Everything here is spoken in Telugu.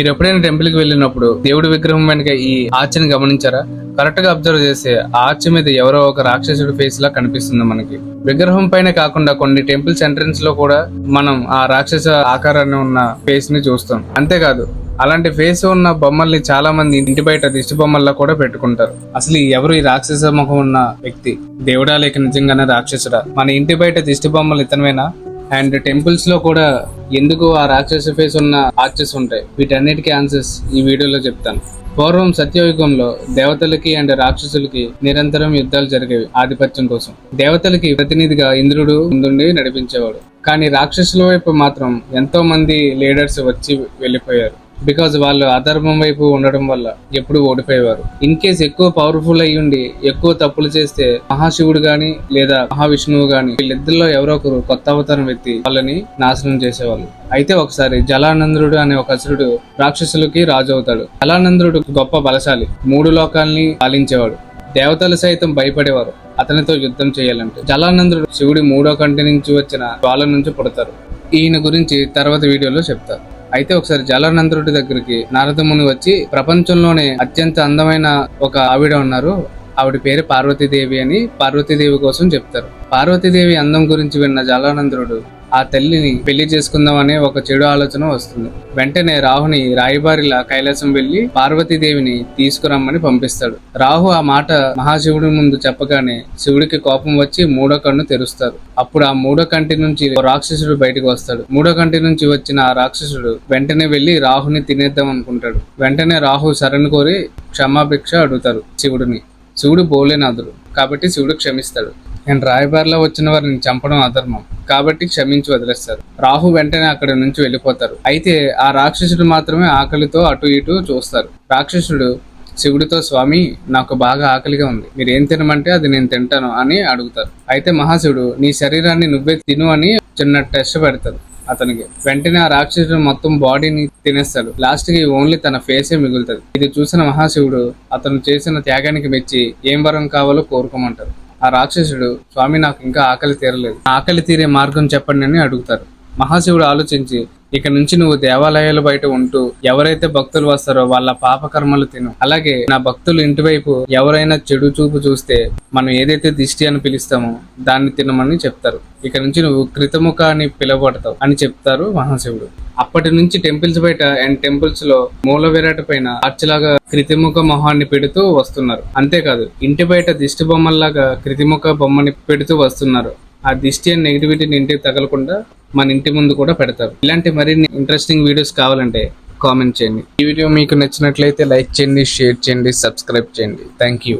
మీరు ఎప్పుడైనా టెంపుల్కి వెళ్ళినప్పుడు దేవుడి విగ్రహం వెనుక ఈ ఆర్చిని గమనించారా? కరెక్ట్గా అబ్జర్వ్ చేస్తే ఆ ఆర్చ్ మీద ఎవరో ఒక రాక్షసుడి ఫేస్ లా కనిపిస్తుంది మనకి. విగ్రహం పైన కాకుండా కొన్ని టెంపుల్స్ ఎంట్రన్స్లో కూడా మనం ఆ రాక్షస ఆకారాన్ని ఉన్న ఫేస్ని చూస్తాం. అంతేకాదు అలాంటి ఫేస్ ఉన్న బొమ్మల్ని చాలా మంది ఇంటి బయట దిష్టి బొమ్మల్లో కూడా పెట్టుకుంటారు. అసలు ఎవరు ఈ రాక్షస ముఖం ఉన్న వ్యక్తి? దేవుడా లేక నిజంగానే రాక్షసుడా? మన ఇంటి బయట దిష్టి బొమ్మలు ఇతనమేనా అండ్ టెంపుల్స్లో కూడా ఎందుకు ఆ రాక్షస ఫేస్ ఉన్న ఆర్చెస్ ఉంటాయి? వీటన్నిటికీ ఆన్సర్స్ ఈ వీడియోలో చెప్తాను. పూర్వం సత్యయుగంలో దేవతలకి అండ్ రాక్షసులకి నిరంతరం యుద్ధాలు జరిగేవి ఆధిపత్యం కోసం. దేవతలకి ప్రతినిధిగా ఇంద్రుడు ముందుండి నడిపించేవాడు. కానీ రాక్షసుల వైపు మాత్రం ఎంతో మంది లీడర్స్ వచ్చి వెళ్ళిపోయారు. బికాజ్ వాళ్ళు అధర్మం వైపు ఉండడం వల్ల ఎప్పుడు ఓడిపోయేవారు. ఇన్ కేస్ ఎక్కువ పవర్ఫుల్ అయ్యి ఉండి ఎక్కువ తప్పులు చేస్తే మహాశివుడు గాని లేదా మహావిష్ణువు గాని వీళ్ళిద్దరిలో ఎవరో ఒకరు కొత్త అవతారం ఎత్తి వాళ్ళని నాశనం చేసేవాళ్ళు. అయితే ఒకసారి జలానంద్రుడు అనే ఒక అసురుడు రాక్షసులకి రాజు అవుతాడు. జలానంద్రుడు గొప్ప బలశాలి. మూడు లోకాల్ని పాలించేవాడు. దేవతలు సైతం భయపడేవారు. అతనితో యుద్ధం చేయాలంటే. జలానంద్రుడు శివుడి మూడో కంటి నుంచి వచ్చిన వాళ్ళ నుంచి పుడతారు. ఈయన గురించి తర్వాత వీడియోలో చెప్తారు. అయితే ఒకసారి జలానందుడి దగ్గరికి నారదముని వచ్చి ప్రపంచంలోనే అత్యంత అందమైన ఒక ఆవిడ ఉన్నారు. ఆవిడ పేరు పార్వతీదేవి అని పార్వతీదేవి కోసం చెప్తారు. పార్వతీదేవి అందం గురించి విన్న జలానందరుడు ఆ తల్లిని పెళ్ళి చేసుకుందాం అనే ఒక చెడు ఆలోచన వస్తుంది. వెంటనే రాహుని రాయబారిలా కైలాసం వెళ్ళి పార్వతీదేవిని తీసుకురమ్మని పంపిస్తాడు. రాహు ఆ మాట మహాశివుడి ముందు చెప్పగానే శివుడికి కోపం వచ్చి మూడో కన్ను తెరుస్తారు. అప్పుడు ఆ మూడో కంటి నుంచి రాక్షసుడు బయటకు వస్తాడు. మూడో కంటి నుంచి వచ్చిన ఆ రాక్షసుడు వెంటనే వెళ్ళి రాహుని తినేద్దాం అనుకుంటాడు. వెంటనే రాహు శరణ్ కోరి క్షమాభిక్ష అడుగుతారు శివుడిని. శివుడు బోలేనాథుడు. కాబట్టి శివుడు క్షమిస్తాడు. నేను రాయబారిలో వచ్చిన వారిని చంపడం అధర్మం. కాబట్టి క్షమించి వదిలేస్తారు. రాహు వెంటనే అక్కడి నుంచి వెళ్ళిపోతారు. అయితే ఆ రాక్షసుడు మాత్రమే ఆకలితో అటు ఇటు చూస్తారు. రాక్షసుడు శివుడితో స్వామి నాకు బాగా ఆకలిగా ఉంది. మీరు ఏం తినమంటే అది నేను తింటాను అని అడుగుతారు. అయితే మహాశివుడు నీ శరీరాన్ని నువ్వే తిను అని చిన్న టెస్ట్ పెడతారు అతనికి. వెంటనే ఆ రాక్షసుడు మొత్తం బాడీని తినేస్తాడు. లాస్ట్కి ఓన్లీ తన ఫేసే మిగులుతుంది. ఇది చూసిన మహాశివుడు అతను చేసిన త్యాగానికి మెచ్చి ఏం వరం కావాలో కోరుకోమంటారు. ఆ రాక్షసుడు స్వామి నాకు ఇంకా ఆకలి తీరలేదు. ఆకలి తీరే మార్గం చెప్పండి అని అడుగుతారు. మహాశివుడు ఆలోచించి ఇక నుంచి నువ్వు దేవాలయాల బయట ఉంటూ ఎవరైతే భక్తులు వస్తారో వాళ్ళ పాప కర్మలు తిను. అలాగే నా భక్తులు ఇంటివైపు ఎవరైనా చెడు చూపు చూస్తే మనం ఏదైతే దిష్టి అని పిలుస్తామో దాన్ని తినమని చెప్తారు. ఇక నుంచి నువ్వు కృతముఖ అని పిలువబడతావు అని చెప్తారు మహాశివుడు. అప్పటి నుంచి టెంపుల్స్ బయట అండ్ టెంపుల్స్లో మూల విరాట్ పైన అర్చలాగా కృతిముఖ మొహాన్ని పెడుతూ వస్తున్నారు. అంతేకాదు ఇంటి బయట దిష్టి బొమ్మల్లాగా కృతిముఖ బొమ్మని పెడుతూ వస్తున్నారు. ఆ దిష్టి అండ్ నెగిటివిటీని ఇంటికి తగలకుండా మన ఇంటి ముందు కూడా పెడతారు. ఇలాంటి మరిన్ని ఇంట్రెస్టింగ్ వీడియోస్ కావాలంటే కామెంట్ చేయండి. ఈ వీడియో మీకు నచ్చినట్లయితే లైక్ చేయండి షేర్ చేయండి సబ్స్క్రైబ్ చేయండి. Thank you.